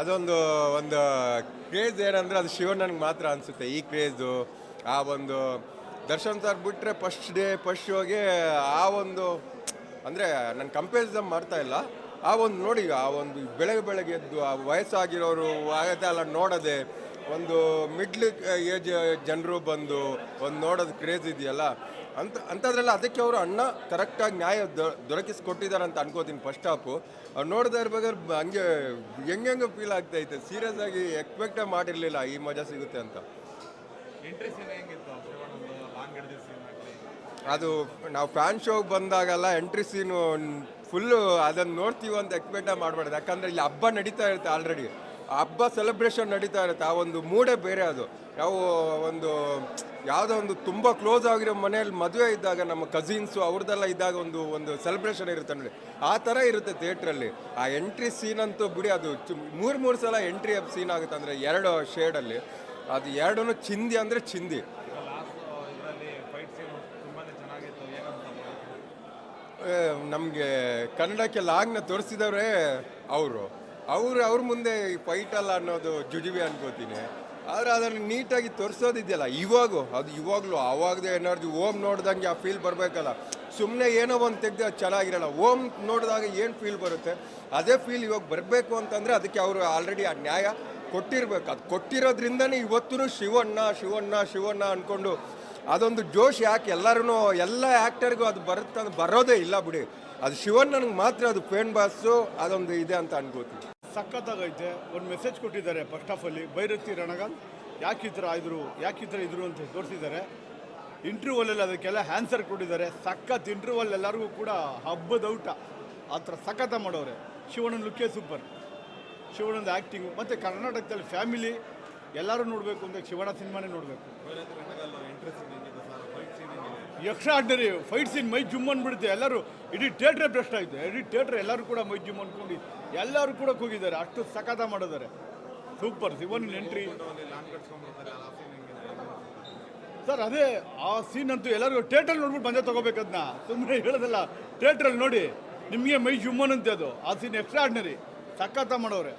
ಅದೊಂದು, ಒಂದು ಕ್ರೇಜ್ ಏನಂದ್ರೆ ಅದು ಶಿವಣ್ಣನಿಗೆ ಮಾತ್ರ ಅನಿಸುತ್ತೆ. ಈ ಕ್ರೇಜು ಆ ಒಂದು, ದರ್ಶನ್ ಸರ್ ಬಿಟ್ಟರೆ ಫಸ್ಟ್ ಡೇ ಫಸ್ಟ್ ಶೋಗೆ ಆ ಒಂದು, ಅಂದರೆ ನಾನು ಕಂಪೇರಿಸಮ್ ಮಾಡ್ತಾ ಇಲ್ಲ. ಆ ಒಂದು ನೋಡಿ, ಆ ಒಂದು ಬೆಳಗ್ಗೆ ಬೆಳಗ್ಗೆ ಎದ್ದು, ಆ ವಯಸ್ಸಾಗಿರೋರು ಆಗತ್ತೆ ಅಲ್ಲ ನೋಡೋದೆ ಒಂದು ಮಿಡ್ಲ್ ಏಜ್ ಜನರು ಬಂದು ಒಂದು ನೋಡೋದು ಕ್ರೇಜ್ ಇದೆಯಲ್ಲ? ಅಂತ ಅಂಥದ್ರಲ್ಲ ಅದಕ್ಕೆ ಅವರು ಅಣ್ಣ ಕರೆಕ್ಟಾಗಿ ನ್ಯಾಯ ದೊರಕಿಸ್ಕೊಟ್ಟಿದ್ದಾರೆ ಅಂತ ಅನ್ಕೋತೀನಿ ಫಸ್ಟ್ ಹಾಫು ಅವ್ರು ನೋಡ್ತಾ ಇರ್ಬೇಕಾದ್ರೆ ಹಂಗೆ ಹೆಂಗೆ ಫೀಲ್ ಆಗ್ತೈತೆ ಸೀರಿಯಸ್ ಆಗಿ ಎಕ್ಸ್ಪೆಕ್ಟೇ ಮಾಡಿರಲಿಲ್ಲ ಈ ಮಜಾ ಸಿಗುತ್ತೆ ಅಂತ. ಅದು ನಾವು ಫ್ಯಾನ್ ಶೋಗೆ ಬಂದಾಗೆಲ್ಲ ಎಂಟ್ರಿ ಸೀನು ಫುಲ್ಲು ಅದನ್ನು ನೋಡ್ತೀವಿ ಅಂತ ಎಕ್ಸ್ಪೆಕ್ಟೇ ಮಾಡಬಾರ್ದು ಯಾಕಂದರೆ ಇಲ್ಲಿ ಹಬ್ಬ ನಡೀತಾ ಇರುತ್ತೆ ಆಲ್ರೆಡಿ ಹಬ್ಬ ಸೆಲೆಬ್ರೇಷನ್ ನಡೀತಾ ಇರುತ್ತೆ. ಆ ಒಂದು ಮೂಡೇ ಬೇರೆ ಅದು. ಯಾವ ಒಂದು, ಯಾವುದೋ ಒಂದು ತುಂಬ ಕ್ಲೋಸ್ ಆಗಿರೋ ಮನೆಯಲ್ಲಿ ಮದುವೆ ಇದ್ದಾಗ ನಮ್ಮ ಕಸಿನ್ಸು ಅವ್ರದ್ದೆಲ್ಲ ಇದ್ದಾಗ ಒಂದು ಒಂದು ಸೆಲೆಬ್ರೇಷನ್ ಇರುತ್ತೆ ನೋಡಿ. ಆ ಥರ ಇರುತ್ತೆ ಥಿಯೇಟ್ರಲ್ಲಿ ಆ ಎಂಟ್ರಿ ಸೀನ್ ಅಂತೂ ಬಿಡಿ, ಅದು ಮೂರು ಮೂರು ಸಲ ಎಂಟ್ರಿ ಸೀನ್ ಆಗುತ್ತೆ ಅಂದರೆ ಎರಡು ಶೇಡಲ್ಲಿ ಅದು ಎರಡೂ ಚಿಂದಿ ಅಂದರೆ ಚಿಂದಿ. ನಮಗೆ ಕನ್ನಡಕ್ಕೆ ಲಾಗ್ನ ತೋರಿಸಿದವರೇ ಅವರು. ಅವರು ಅವ್ರ ಮುಂದೆ ಫೈಟ್ ಅಲ್ಲ ಅನ್ನೋದು ಜುಜುಬಿ ಅನ್ಕೋತೀನಿ. ಆದರೆ ಅದನ್ನು ನೀಟಾಗಿ ತೋರಿಸೋದಿದೆಯಲ್ಲ, ಇವಾಗೂ, ಅದು ಇವಾಗಲೂ ಆವಾಗದೇ ಎನರ್ಜಿ, ಓಮ್ ನೋಡ್ದಂಗೆ ಆ ಫೀಲ್ ಬರಬೇಕಲ್ಲ. ಸುಮ್ಮನೆ ಏನೋ ಒಂದು ತೆಗೆದು ಅದು ಚೆನ್ನಾಗಿರಲ್ಲ, ಓಮ್ ನೋಡಿದಾಗ ಏನು ಫೀಲ್ ಬರುತ್ತೆ? ಅದೇ ಫೀಲ್ ಇವಾಗ ಬರಬೇಕು ಅಂತಂದರೆ ಅದಕ್ಕೆ ಅವರು ಆಲ್ರೆಡಿ ಆ ನ್ಯಾಯ ಕೊಟ್ಟಿರ್ಬೇಕು. ಅದು ಕೊಟ್ಟಿರೋದ್ರಿಂದನೇ ಇವತ್ತೂ ಶಿವಣ್ಣ ಶಿವಣ್ಣ ಶಿವಣ್ಣ ಅಂದ್ಕೊಂಡು ಅದೊಂದು ಜೋಶ್ ಯಾಕೆ ಎಲ್ಲರೂ ಎಲ್ಲ ಆ್ಯಕ್ಟರ್ಗೂ ಅದು ಬರುತ್ತೆ, ಬರೋದೇ ಇಲ್ಲ ಬಿಡಿ. ಅದು ಶಿವಣ್ಣನಿಗೆ ಮಾತ್ರ ಅದು ಪೇನ್ ಬಾಸು ಅದೊಂದು ಇದೆ ಅಂತ ಅನ್ಕೋತೀನಿ. ಸಖತ್ತಾಗೈತೆ. ಒಂದು ಮೆಸೇಜ್ ಕೊಟ್ಟಿದ್ದಾರೆ ಫಸ್ಟ್ ಆಫ್ ಅಲ್ಲಿ. ಬೈರತಿ ರಣಗಾಂತ್ ಯಾಕೆ ಈ ಥರ ಇದ್ರು ಯಾಕೆ ಈ ಥರ ಇದ್ರು ಅಂತ ತೋರಿಸಿದ್ದಾರೆ. ಇಂಟರ್ವಲಲ್ಲಿ ಅದಕ್ಕೆಲ್ಲ ಆನ್ಸರ್ ಕೊಟ್ಟಿದ್ದಾರೆ. ಸಖತ್ ಇಂಟರ್ವಲ್ ಎಲ್ಲರಿಗೂ ಕೂಡ ಹಬ್ಬದ ಊಟ. ಆ ಥರ ಸಖತ್ತ ಮಾಡೋರೆ. ಶಿವಣ್ಣನ ಲುಕ್ಕೇ ಸೂಪರ್ ಶಿವಣ್ಣನ ಆ್ಯಕ್ಟಿಂಗು ಮತ್ತು ಕರ್ನಾಟಕದಲ್ಲಿ ಫ್ಯಾಮಿಲಿ ಎಲ್ಲರೂ ನೋಡಬೇಕು ಅಂದರೆ ಶಿವಣ್ಣ ಸಿನಿಮಾನೇ ನೋಡಬೇಕು ಎಂಟ್ರಿ ಸೀನ್ ಹೆಂಗಿದೆ sir fight scene ordinary fight scene ಮೈ ಜುಮ್ ಅಂದ್ಬಿಡುತ್ತೆ ಎಲ್ಲರೂ ಇಡೀ ಥಿಯೇಟ್ರೇ ಬೆಸ್ಟ್ ಆಯಿತು. ಇಡೀ ಥಿಯೇಟ್ರ್ ಎಲ್ಲರೂ ಕೂಡ ಮೈ ಜುಮ್ ಅಂದ್ಕೊಂಡು ಎಲ್ಲರೂ ಕೂಡ ಕೂಗಿದ್ದಾರೆ. ಅಷ್ಟು ಸಖತ ಮಾಡಿದ್ದಾರೆ. ಸೂಪರ್ ಸಿವನ್ ಎಂಟ್ರಿ ಸರ್ ಅದೇ ಆ ಸೀನ್ ಅಂತೂ ಎಲ್ಲರಿಗೂ ಥಿಯೇಟ್ರಲ್ಲಿ ನೋಡ್ಬಿಟ್ಟು ಬಂದೇ ತೊಗೋಬೇಕದನ್ನ ಸುಮ್ಮನೆ ಹೇಳೋದಲ್ಲ ಥಿಯೇಟ್ರಲ್ಲಿ ನೋಡಿ. ನಿಮಗೆ ಮೈ ಜುಮ್ಮನ್ ಅಂತೆ ಅದು ಆ ಸೀನ್ ಎಕ್ಸ್ಟ್ರಾ ಆಡ್ನರಿ ಸಖತ್ತ ಮಾಡೋರೆ